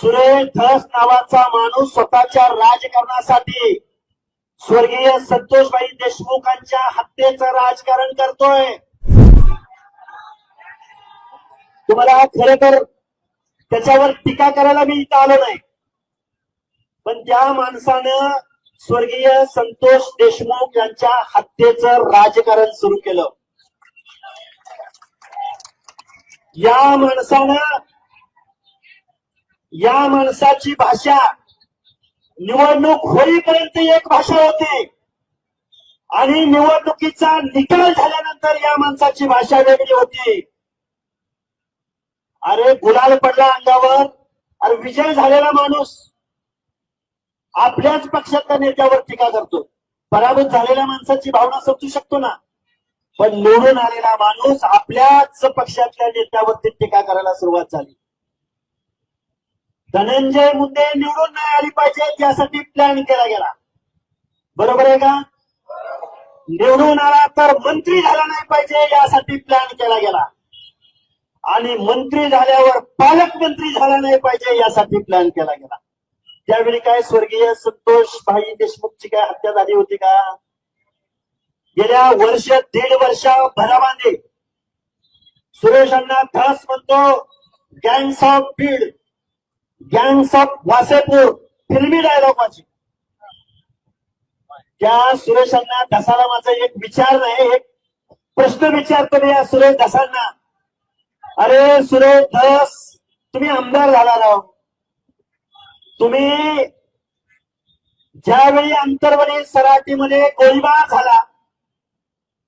सुरेश धस नावाचा माणूस स्वतःच्या राजकारणासाठी स्वर्गीय संतोषबाई देशमुखांच्या हत्येचं राजकारण करतोय. तुम्हाला खरं तर त्याच्यावर टीका करायला मी इथं आलो नाही. पण त्या माणसानं स्वर्गीय संतोष देशमुख यांच्या हत्येचं राजकारण सुरू केलं. या माणसानं या माणसाची भाषा निवडणूक होईपर्यंत एक भाषा होती. आणि निवडणुकीचा निकाल झाल्यानंतर या माणसाची भाषा वेगळी होती. अरे गुलाल पडला अंगावर. अरे विजय झालेला माणूस. आपल्याच पक्षातल्या नेत्यावर टीका करतो. पराभूत झालेल्या माणसाची भावना समजू शकतो ना? पण निवडून आलेला माणूस आपल्याच पक्षातल्या नेत्यावरती टीका करायला सुरुवात झाली. धनंजय मुंडे निवडून नाही आली पाहिजे यासाठी प्लॅन केला गेला. बरोबर आहे का? निवडून आला तर मंत्री झाला नाही पाहिजे यासाठी प्लॅन केला गेला. आणि मंत्री झाल्यावर पालकमंत्री झाला नाही पाहिजे यासाठी प्लॅन केला गेला. त्यावेळी काय स्वर्गीय संतोष भाई देशमुखची काय हत्या झाली होती का? गेल्या वर्ष दीड वर्ष भरामध्ये सुरेश अण्णा धस म्हणतो gangs of Beed gangs of Wasseypur. फिल्मी डायलॉग माझी. त्या सुरेशांना दसाला माझा एक विचार नाही एक प्रश्न विचारतो मी या सुरेश दसांना. अरे सुरेश दस तुम्ही आमदार झाला राव तुम्ही ज्यावेळी अंतर्वली सराटीमध्ये गोळीबार झाला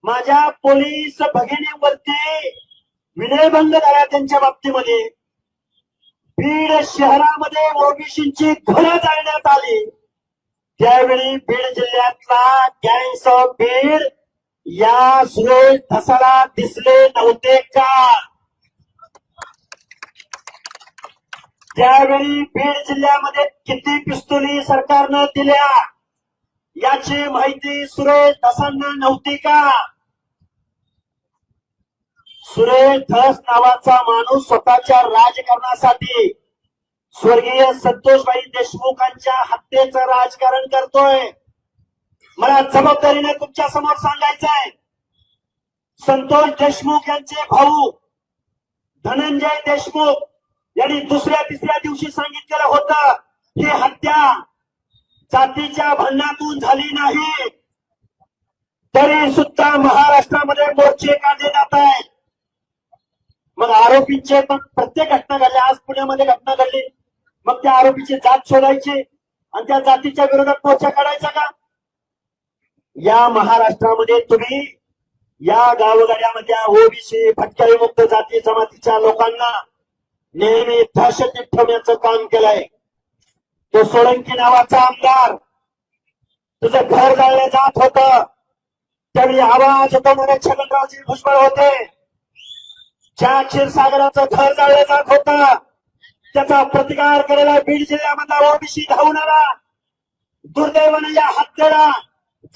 माझ्या पोलीस भगिनीवरती विनयभंग झाला त्यांच्या बाबतीमध्ये. बीड शहरामध्ये ओबीसीची घरं जाळण्यात आली. त्यावेळी बीड जिल्ह्यातला गँग्स ऑफ बीड या सुरेश धसाला दिसले नव्हते का? त्यावेळी बीड जिल्ह्यामध्ये किती पिस्तुली सरकारनं दिल्या? याची माहिती सुरेश धसांना नव्हती का? सुरेश धस नावाचा माणूस स्वतःच्या राजकारणासाठी स्वर्गीय संतोषबाई देशमुखांच्या हत्येचं राजकारण करतोय. मला जबाबदारीने तुमच्यासमोर सांगायचंय. संतोष देशमुख यांचे भाऊ धनंजय देशमुख यांनी दुसऱ्या तिसऱ्या दिवशी सांगितलेलं होतं ही हत्या जातीच्या भांडणातून झाली नाही. तरी सुद्धा महाराष्ट्रामध्ये मोर्चे काढले जात आहेत. मग आरोपींचे पण प्रत्येक घटना घडल्या आज पुण्यामध्ये घटना घडली. मग त्या आरोपीची जात शोधायची. आणि त्या जातीच्या विरोधात मोर्चा काढायचा का? या महाराष्ट्रामध्ये तुम्ही या गावगाड्यामध्ये ओबीसी भटक्या विमुक्त जाती जमातीच्या लोकांना नेहमी दहशतीत ठेवण्याचं काम केलंय. तो सोळंकी नावाचा आमदार तुझं घर जाळलं जात होत. त्यावेळी आवाज होता म्हणे छगनरावजी भुजबळ होते. ज्या क्षीरसागराचं घर जाळलं जात होता त्याचा प्रतिकार करायला बीड जिल्ह्यामधला ओबीसी धावून आला दुर्दैवाने या हत्येला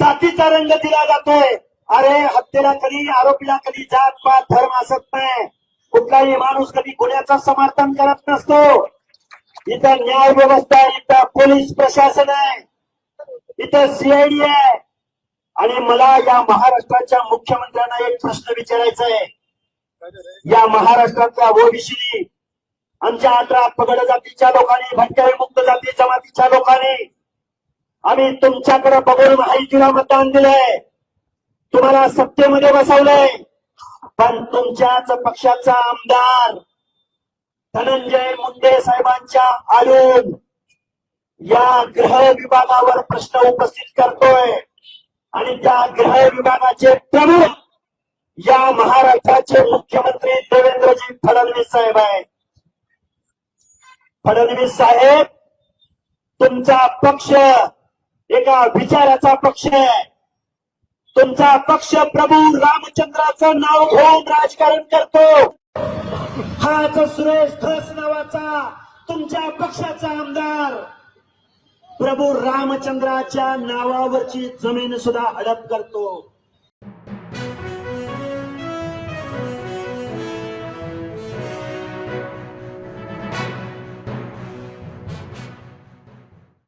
जातीचा रंग दिला जातोय. अरे हत्येला कधी आरोपीला कधी जात पात धर्म असत नाही. कुठलाही माणूस कधी गुन्ह्याचं समर्थन करत नसतो. इथं न्याय व्यवस्था इथं पोलीस प्रशासन आहे इथं सीआयडी आहे. आणि मला या महाराष्ट्राच्या मुख्यमंत्र्यांना एक प्रश्न विचारायचा आहे. या महाराष्ट्रातल्या ओबीसी आमच्या अठरा पगड जातीच्या लोकांनी भटक्या मुक्त जाती जमातीच्या लोकांनी आम्ही तुमच्याकडे बघून माहितीला मतदान दिलंय. तुम्हाला सत्तेमध्ये बसवलंय. पण तुमच्याच पक्षाचा आमदार धनंजय मुंडे साहेबांच्या आडून या गृह विभागावर प्रश्न उपस्थित करतोय. आणि त्या गृह विभागाचे प्रमुख या महाराष्ट्राचे मुख्यमंत्री देवेंद्रजी फडणवीस साहेब आहेत. फडणवीस साहेब तुमचा पक्ष एका विचाराचा पक्ष आहे. तुमचा पक्ष प्रभू रामचंद्राचं नाव घेऊन राजकारण करतो. हाच सुरेश धस नावाचा तुमच्या पक्षाचा आमदार. प्रभू रामचंद्राच्या नावावरची जमीन सुद्धा हडप करतो.